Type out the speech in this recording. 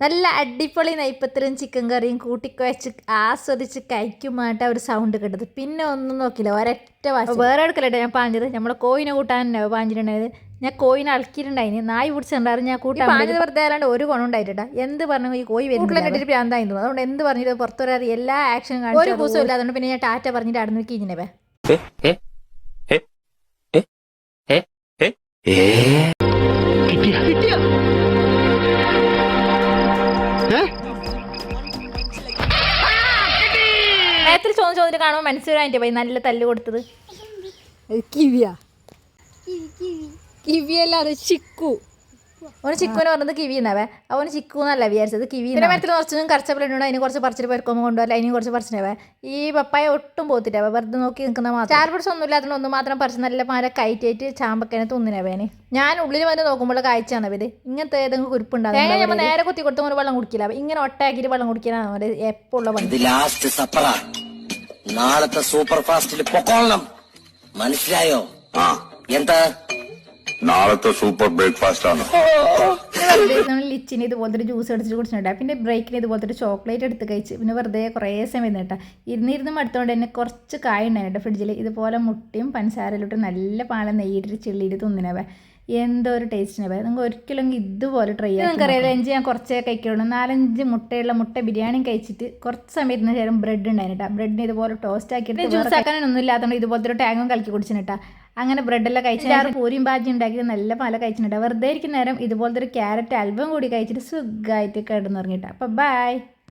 നല്ല അടിപൊളി നെയ്പ്പത്തിലും ചിക്കൻ കറിയും കൂട്ടിക്കുഴച്ച് ആസ്വദിച്ച് കഴിക്കുമായിട്ട് ഒരു സൗണ്ട് കിട്ടത് പിന്നെ ഒന്നും നോക്കില്ല ഒരൊറ്റ വാശി വേറെ എടുക്കലട്ടെ ഞാൻ പാഞ്ഞത് നമ്മളെ കോയിനെ കൂട്ടാനുണ്ടാവും പാഞ്ഞിട്ടുണ്ടായത് ഞാൻ കോയിനെ അളക്കിയിട്ടുണ്ടായിന് നായി പിടിച്ചിട്ടുണ്ടായിരുന്നു ഞാൻ കൂട്ടാൻ പാഞ്ഞത് വെറുതെ അല്ലാണ്ട് ഒരു ഗുണം ഉണ്ടായിട്ടാ എന്ത് പറഞ്ഞു ഈ കോയി വരുന്നില്ല പ്രാന്തായി തോന്നുന്നു അതുകൊണ്ട് എന്ത് പറഞ്ഞത് വരാറ് എല്ലാ ആക്ഷനും കാണിച്ചു ഒരു ദിവസവും ഇല്ല അതുകൊണ്ട് പിന്നെ ഞാൻ ടാറ്റ പറഞ്ഞിട്ട് അടുന്ന് നോക്കി ഇങ്ങനെ നേരത്തിൽ ചോദിച്ചു ചോദിച്ചിട്ട് കാണുമ്പോൾ മനസ്സിലായിട്ട് പോയി നല്ല തല്ല് കൊടുത്തത്? കിവിയാ. കിവിയല്ല അത് ചിക്കു. ഓന് ചിക്കുവിന് പറഞ്ഞത് കിവി എന്നാവേ അവന് ചിക്കു എന്നല്ല വിചാരിച്ചത് കിവി പിന്നെ മരത്തിൽ കുറച്ചും കറച്ചപ്പിലുണ്ട് അതിന് കുറച്ച് പറിച്ചിട്ട് പെരുക്കുമ്പോൾ കൊണ്ടുവല്ല അതിന് കുറച്ച് പറിച്ചിട്ടേ ഈ പപ്പായ ഒട്ടും പോത്തിട്ടാവേ വെറുതെ നോക്കി നിൽക്കുന്ന മാത്രം. ചാർ പിടിച്ച് ഒന്നും ഇല്ലാത്തതുകൊണ്ട് ഒന്നും മാത്രം പറിച്ച് നല്ല മാല കയറ്റിയിട്ട് ചാമ്പക്കനെ തിന്നിനവേന് ഞാൻ ഉള്ളിൽ വന്ന് നോക്കുമ്പോൾ കാഴ്ചയാണ് ഇത്. ഇങ്ങനത്തെ ഏതെങ്കിലും കുരുപ്പുണ്ടാകും നമ്മൾ നേരെ കുത്തി കൊടുത്തുകൊണ്ട് വെള്ളം കുടിക്കില്ല. ഇങ്ങനെ ഒട്ടാക്കിയിട്ട് വെള്ളം കുടിക്കാനാണ് അവർ എപ്പോഴുള്ള പണി. ലാസ്റ്റ് സപ്പറ നാളത്തെ സൂപ്പർ ഫാസ്റ്റിൽ പൊക്കോളണം. മനസ്സിലായോ? എന്താ? നാളത്തെ സൂപ്പർ ബ്രേക്ക്ഫാസ്റ്റ് ആണ് നമ്മൾ ലിച്ചിന് ഇതുപോലത്തെ ഒരു ജ്യൂസ് എടുത്തിട്ട് കുടിച്ചിട്ടുണ്ട് പിന്നെ ബ്രേക്കിന് ഇതുപോലത്തെ ഒരു ചോക്ലേറ്റ് എടുത്ത് കഴിച്ച്. പിന്നെ വെറുതെ കുറേ സമയം ഇരുന്നിട്ടാ ഇരുന്നിരുന്ന് മടുത്തോണ്ട് തന്നെ കുറച്ച് കായ ഉണ്ടായിരുന്നു ഫ്രിഡ്ജിൽ ഇതുപോലെ മുട്ടയും പഞ്ചസാരയിലോട്ട് നല്ല പാലം നെയ്യിട്ട് ചെള്ളിയിട്ട് തിന്നിനവേ എന്തോ ഒരു ടേസ്റ്റിനവേ നിങ്ങൾക്ക് ഒരിക്കലും ഇതുപോലെ ട്രൈ ചെയ്യാം നിങ്ങൾക്കറിയാലോ അഞ്ച് ഞാൻ കുറച്ചേ കഴിക്കുള്ളൂ. നാലഞ്ച് മുട്ടയുള്ള മുട്ട ബിരിയാണി കഴിച്ചിട്ട് കുറച്ച് സമയത്തിന് ശേഷം ബ്രെഡ് ഉണ്ടായിരുന്നു ബ്രെഡിന് ഇതുപോലെ ടോസ്റ്റ് ആക്കിയിട്ട് ജ്യൂസ് ആക്കാനൊന്നും ഇല്ലാത്തതുകൊണ്ട് ഇതുപോലത്തെ ഒരു ടാങ്ങും കലക്കി കുടിച്ചിട്ടാ അങ്ങനെ ബ്രെഡെല്ലാം കഴിച്ചിട്ട് ആറ് പൂരിയും ബാജി ഉണ്ടാക്കി നല്ല പല കഴിച്ചിട്ടുണ്ട്. വെറുതെ ഇരിക്കുന്ന നേരം ഇതുപോലത്തെ ഒരു ക്യാരറ്റ് അൽബം കൂടി കഴിച്ചിട്ട് സുഖമായിട്ട് കിടന്നുറങ്ങിയിട്ട് അപ്പം ബൈ